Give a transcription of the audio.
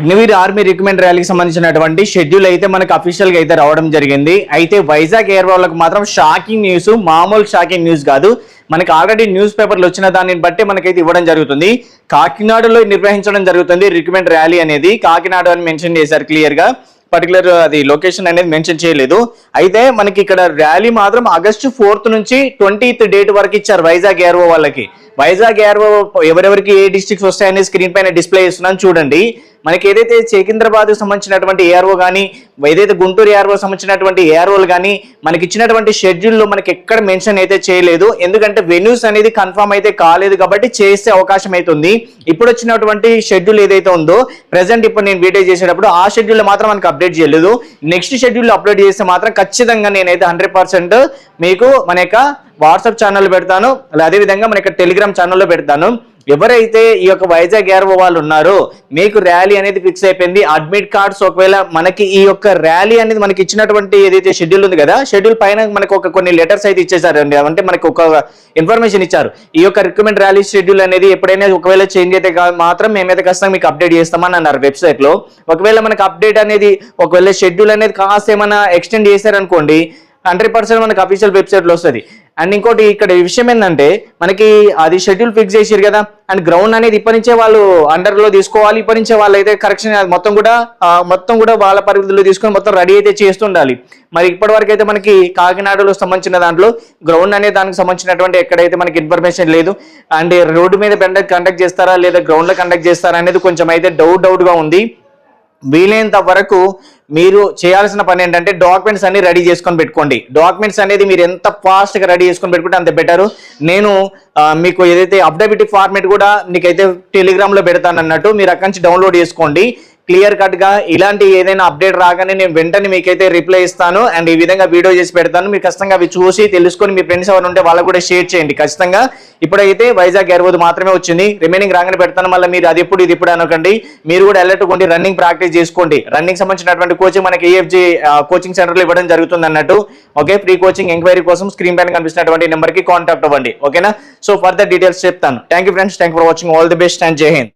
Agniveer army recommend ర్యాలీకి సంబంధించినటువంటి schedule అయితే మనకు అఫీషియల్గా అయితే రావడం జరిగింది. అయితే వైజాగ్ ఎయిర్ వాళ్ళకి మాత్రం షాకింగ్ న్యూస్ మామూలు షాకింగ్ న్యూస్ కాదు. మనకి ఆల్రెడీ న్యూస్ పేపర్లు వచ్చిన దాన్ని బట్టి మనకైతే ఇవ్వడం జరుగుతుంది. కాకినాడలో నిర్వహించడం జరుగుతుంది రికమెండ్ ర్యాలీ అనేది. కాకినాడ అని మెన్షన్ చేశారు క్లియర్గా. పర్టికులర్ uh, అది లొకేషన్ అనేది మెన్షన్ చేయలేదు. అయితే మనకి ఇక్కడ ర్యాలీ మాత్రం ఆగస్టు ఫోర్త్ నుంచి ట్వంటీత్ డేట్ వరకు ఇచ్చారు వైజాగ్ ఏర్వో వాళ్ళకి. వైజాగ్ ఏర్వో ఎవరెవరికి ఏ డిస్ట్రిక్ట్స్ వస్తాయని స్క్రీన్ పైన డిస్ప్లే చేస్తున్నాను చూడండి. మనకి ఏదైతే సికింద్రాబాద్ సంబంధించినటువంటి ఏఆర్ఓ కానీ ఏదైతే గుంటూరు ఏఆర్ఓ సంబంధించినటువంటి ఏఆర్ఓలు కానీ మనకి ఇచ్చినటువంటి షెడ్యూల్లో మనకి ఎక్కడ మెన్షన్ అయితే చేయలేదు. ఎందుకంటే వెన్యూస్ అనేది కన్ఫర్మ్ అయితే కాలేదు కాబట్టి చేసే అవకాశం అయితే ఉంది. ఇప్పుడు వచ్చినటువంటి షెడ్యూల్ ఏదైతే ఉందో ప్రజెంట్ ఇప్పుడు నేను వీడియో చేసేటప్పుడు ఆ షెడ్యూల్ మాత్రం మనకి అప్డేట్ చేయలేదు. నెక్స్ట్ షెడ్యూల్ అప్డేట్ చేస్తే మాత్రం ఖచ్చితంగా నేనైతే హండ్రెడ్ పర్సెంట్ మీకు మన యొక్క వాట్సాప్ ఛానల్ పెడతాను. అదేవిధంగా మన యొక్క టెలిగ్రామ్ ఛానల్లో పెడతాను. ఎవరైతే ఈ యొక్క వైజాగ్ ఏర్వ వాళ్ళు ఉన్నారో మీకు ర్యాలీ అనేది ఫిక్స్ అయిపోయింది. అడ్మిట్ కార్డ్స్ ఒకవేళ మనకి ఈ యొక్క ర్యాలీ అనేది మనకి ఇచ్చినటువంటి ఏదైతే షెడ్యూల్ ఉంది కదా షెడ్యూల్ పైన మనకు ఒక కొన్ని లెటర్స్ అయితే ఇచ్చేసారండి అంటే మనకి ఒక ఇన్ఫర్మేషన్ ఇచ్చారు. ఈ యొక్క రిక్రూట్మెంట్ ర్యాలీ షెడ్యూల్ అనేది ఎప్పుడైనా ఒకవేళ చేంజ్ అయితే మాత్రం మేమైతే ఖచ్చితంగా మీకు అప్డేట్ చేస్తామని అన్నారు వెబ్సైట్లో. ఒకవేళ మనకు అప్డేట్ అనేది ఒకవేళ షెడ్యూల్ అనేది కాస్త ఏమైనా ఎక్స్టెండ్ చేశారనుకోండి హండ్రెడ్ పర్సెంట్ మనకి అఫీషియల్ వెబ్సైట్లో వస్తుంది. అండ్ ఇంకోటి ఇక్కడ విషయం ఏంటంటే మనకి అది షెడ్యూల్ ఫిక్స్ చేసారు కదా అండ్ గ్రౌండ్ అనేది ఇప్పటి నుంచే వాళ్ళు అండర్లో తీసుకోవాలి ఇప్పటి నుంచే వాళ్ళు అయితే కరెక్షన్ మొత్తం కూడా మొత్తం కూడా వాళ్ళ పరిధిలో తీసుకొని మొత్తం రెడీ అయితే చేస్తుండాలి. మరి ఇప్పటి వరకు అయితే మనకి కాకినాడలో సంబంధించిన దాంట్లో గ్రౌండ్ అనే దానికి సంబంధించినటువంటి ఎక్కడైతే మనకి ఇన్ఫర్మేషన్ లేదు అండ్ రోడ్డు మీద కండక్ట్ చేస్తారా లేదా గ్రౌండ్లో కండక్ట్ చేస్తారా అనేది కొంచెం అయితే డౌట్ డౌట్గా ఉంది. వీలైనంత వరకు మీరు చేయాల్సిన పని ఏంటంటే డాక్యుమెంట్స్ అన్ని రెడీ చేసుకొని పెట్టుకోండి. డాక్యుమెంట్స్ అనేది మీరు ఎంత ఫాస్ట్గా రెడీ చేసుకొని పెట్టుకుంటే అంత బెటరు నేను మీకు ఏదైతే అప్డేట్ ఫార్మేట్ కూడా నీకైతే టెలిగ్రామ్లో పెడతానన్నట్టు పెడతాను అన్నట్టు మీరు అక్కడి నుంచి డౌన్లోడ్ చేసుకోండి. క్లియర్ కట్గా ఇలాంటి ఏదైనా అప్డేట్ రాగానే నేను వెంటనే మీకైతే రిప్లై ఇస్తాను. అండ్ ఈ విధంగా వీడియో చేసి పెడతాను. మీరు ఖచ్చితంగా అవి చూసి తెలుసుకొని మీ ఫ్రెండ్స్ ఎవరు ఉంటే వాళ్ళకు కూడా షేర్ చేయండి. ఖచ్చితంగా ఇప్పుడైతే వైజాగ్ ఎరవదు మాత్రమే వచ్చింది. రిమైనింగ్ రాగానే పెడతాను. మళ్ళీ మీరు అది ఎప్పుడు ఇది ఇప్పుడు అనకండి. మీరు కూడా అలర్ట్ కొండి రన్నింగ్ ప్రాక్టీస్ చేసుకోండి. రన్నింగ్ సంబంధించినటువంటి కోచింగ్ మనకి ఏఎఫ్జి కోచింగ్ సెంటర్లో ఇవ్వడం జరుగుతుంది అన్నట్టు. ఓకే ఫ్రీ కోచింగ్ ఎంక్వైరీ కోసం స్క్రీన్ పైన కనిపిస్తున్నటువంటి నెంబర్కి కాంటాక్ట్ అవ్వండి. ఓకేనా సో ఫర్దర్ డీటెయిల్స్ చెప్తాను. Thank you friends thank for watching all the best and Jai Hind